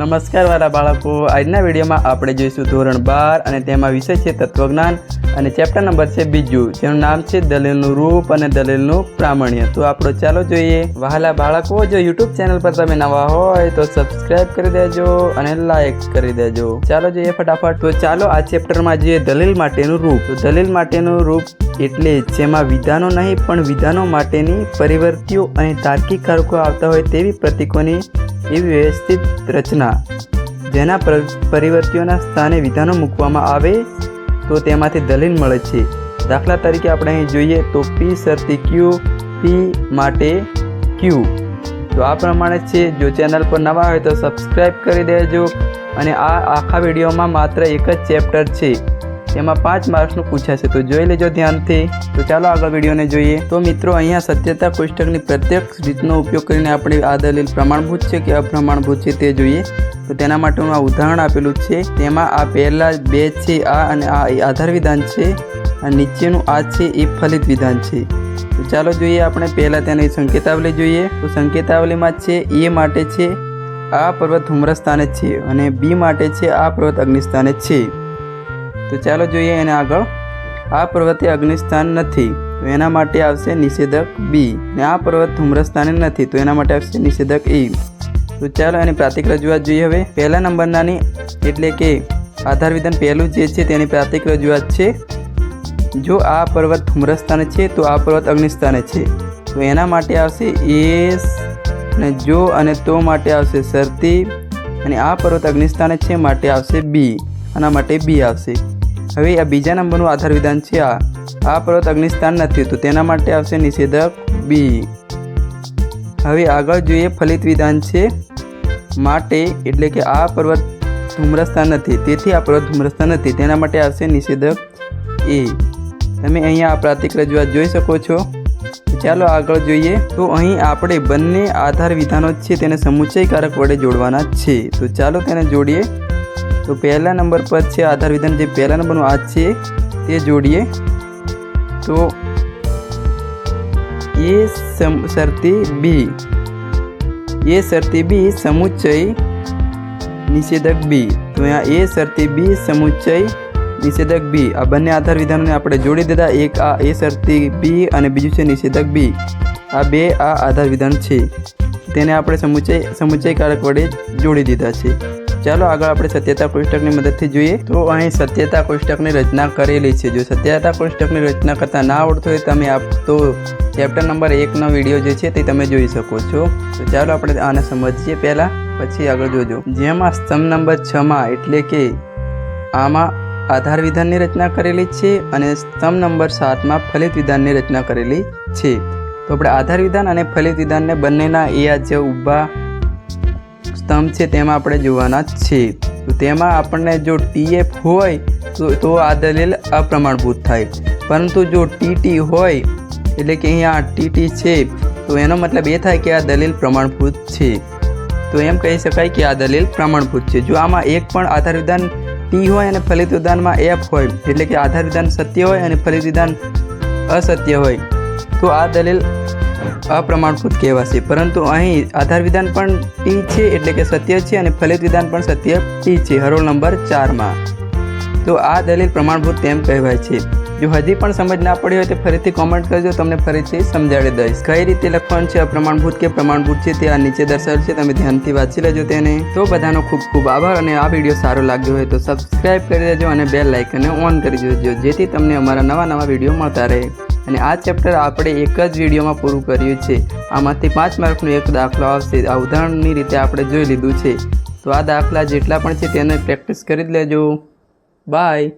નમસ્કાર વાલા બાળકો. આજના વિડીયોમાં આપણે જોઈશું ધોરણ બાર અને તેમાં વિષય છે તત્વજ્ઞાન અને ચેપ્ટર નંબર છે બીજું, જેનું નામ છે દલીલનું રૂપ અને દલીલનું પ્રામાણ્ય. તો આપણો ચાલો જોઈએ. વહાલા બાળકો, જો યુટ્યુબ ચેનલ પર તમે નવા હોય તો સબસ્ક્રાઇબ કરી દેજો અને લાઈક કરી દેજો. ચાલો જોઈએ ફટાફટ. તો ચાલો આ ચેપ્ટરમાં જોઈએ દલીલ માટેનું રૂપ. તો દલીલ માટેનું રૂપ એટલે જેમાં વિધાનો નહીં, પણ વિધાનો માટેની પરિવર્તિઓ અને તાર્કિક કારકો આવતા હોય તેવી પ્રતીકોની એવી વ્યવસ્થિત રચના. જેના પર- પરિવર્તિઓના સ્થાને વિધાનો મૂકવામાં આવે, તો તેમાંથી દલીલ મળે છે. દાખલા તરીકે આપણે અહીં જોઈએ તો પી શરતી ક્યુ પી માટે ક્યુ તો આ પ્રમાણે છે, જો ચેનલ પર નવા હોય તો સબસ્ક્રાઈબ કરી દેજો અને આ આખા વિડીયોમાં માત્ર એક જ ચેપ્ટર છે. તેમાં પાંચ માર્ક્સનું પૂછાશે. તો જોઈ લેજો ધ્યાનથી. તો ચાલો આગળ વિડીયોને જોઈએ. તો મિત્રો, અહીંયા સત્યતા કોષ્ટકની પ્રત્યક્ષ રીતનો ઉપયોગ કરીને આપણે આ દલીલ પ્રમાણભૂત છે કે અપ્રમાણભૂત છે તે જોઈએ. તો તેના માટેનું આ ઉદાહરણ આપેલું છે. તેમાં આ પહેલાં બે છે આ અને આ આધાર વિધાન છે. અને નીચેનું આ છે એ ફલિત વિધાન છે. તો ચાલો જોઈએ આપણે પહેલાં તેની સંકેતાવલી જોઈએ. તો સંકેતાવલીમાં છે એ માટે છે, આ પર્વત ધૂમ્રસ્થાને છે અને બી માટે છે, આ પર્વત અગ્નિસ્થાને છે. તો ચાલો જોઈએ એને આગળ. આ પર્વતે અગ્નિસ્થાન નથી, તો એના માટે આવશે નિષેધક બી ને આ પર્વત ધૂમ્રસ્થાને નથી, તો એના માટે આવશે નિષેધક ઈ તો ચાલો એની પ્રાતિક રજૂઆત જોઈએ હવે. પહેલા નંબરનાની એટલે કે આધાર વિધાન પહેલું જે છે તેની પ્રાતિક રજૂઆત છે. જો આ પર્વત ધૂમ્રસ્થાને છે, તો આ પર્વત અગ્નિસ્થાને છે. તો એના માટે આવશે એસ અને જો અને તો માટે આવશે શરતી. અને આ પર્વત અગ્નિસ્થાને છે, માટે આવશે બી આના માટે બી આવશે. હવે આ બીજા નંબરનું આધાર વિધાન છે આ. આ પર્વત અગ્નિસ્થાન નથી તો તેના માટે આવશે નિષેધક બી હવે આગળ જોઈએ ફલિત વિધાન છે માટે એટલે કે આ પર્વત ધૂમ્રસ્થાન નથી. તેથી આ પર્વત ધૂમ્રસ્થાન નથી. તેના માટે આવશે નિષેધક એ તમે અહીંયા આ પ્રાતિક રજૂઆત જોઈ શકો છો. ચાલો આગળ જોઈએ. તો અહીં આપણે બંને આધાર વિધાનો છે તેને સમુચ્ચયકારક વડે જોડવાના છે. તો ચાલો તેને જોડીએ. તો પહેલા નંબર પર છે આધાર વિધાન. જે પહેલા નંબરનું આ છે, તે જોડીએ. તો એ શરતી બી. એ શરતી બી સમુચ્ચય નિષેધક બી. તો અહીંયા એ શરતી બી સમુચ્ચય નિષેધક બી. આ બંને આધાર વિધાનોને આપણે જોડી દીધા. એક આ એ શરતી બી અને બીજું છે નિષેધક બી. આ બે આ આધાર વિધાન છે. તેને આપણે સમુચ્ચય, સમુચ્ચયકારક વડે જોડી દીધા છે. ચાલો આગળ આપણે સત્યતા કોષ્ટકની મદદથી જોઈએ. તો અહીં સત્યતા કોષ્ટકની રચના કરેલી છે. જો સત્યતા કોષ્ટકની રચના કરતા ના આવડતું હોય, તમે આપ તો ચેપ્ટર નંબર એકનો વીડિયો જે છે તે તમે જોઈ શકો છો. તો ચાલો આપણે આને સમજીએ પહેલાં, પછી આગળ જોજો. જેમાં સ્તંભ નંબર છમાં એટલે કે આમાં આધાર વિધાનની રચના કરેલી છે અને સ્તંભ નંબર સાતમાં ફલિત વિધાનની રચના કરેલી છે. તો આપણે આધાર વિધાન અને ફલિત વિધાનને બંનેના એ આજે ઊભા સ્તંભ છે તેમાં આપણે જોવાના છે. તો તેમાં આપણને જો ટીએફ હોય, તો આ દલીલ અપ્રમાણભૂત થાય. પરંતુ જો ટીટી હોય, એટલે કે અહીંયા ટીટી છે, તો એનો મતલબ એ થાય કે આ દલીલ પ્રમાણભૂત છે. તો એમ કહી શકાય કે આ દલીલ પ્રમાણભૂત છે. જો આમાં એક પણ આધાર વિધાન ટી હોય અને ફલિત વિધાનમાં એફ હોય, એટલે કે આધાર વિધાન સત્ય હોય અને ફલિત વિધાન અસત્ય હોય, તો આ દલીલ અપ્રમાણભૂત કહેવાશે. પરંતુ અહીં આધાર વિધાન પણ ટી છે, એટલે કે સત્ય છે અને ફલિત વિધાન પણ સત્ય ટી છે, હરોળ નંબર ચારમાં તો આ દલીલ પ્રમાણભૂત તેમ કહેવાય છે. જો હજી પણ સમજ ના પડી હોય તો ફરીથી કોમેન્ટ કરજો, તમને ફરીથી સમજાવી દઈશ. કઈ રીતે લખવાનું છે, અપ્રમાણભૂત કે પ્રમાણભૂત છે તે આ નીચે દર્શાવેલ છે, તમે ધ્યાનથી વાંચી લેજો તેને. તો બધાનો ખૂબ ખૂબ આભાર અને આ વીડિયો સારો લાગ્યો હોય તો સબસ્ક્રાઇબ કરી દેજો અને બેલ લાઇકને ઓન કરી દેજો, જેથી તમને અમારા નવા નવા વીડિયો મળતા રહે. અને આ ચેપ્ટર આપણે એક જ વિડીયોમાં પૂરું કર્યું છે. આમાંથી પાંચ માર્કનો એક દાખલો આવશે. આ ઉદાહરણની રીતે આપણે જોઈ લીધું છે. તો આ દાખલા જેટલા પણ છે તેને પ્રેક્ટિસ કરી જ લેજો. બાય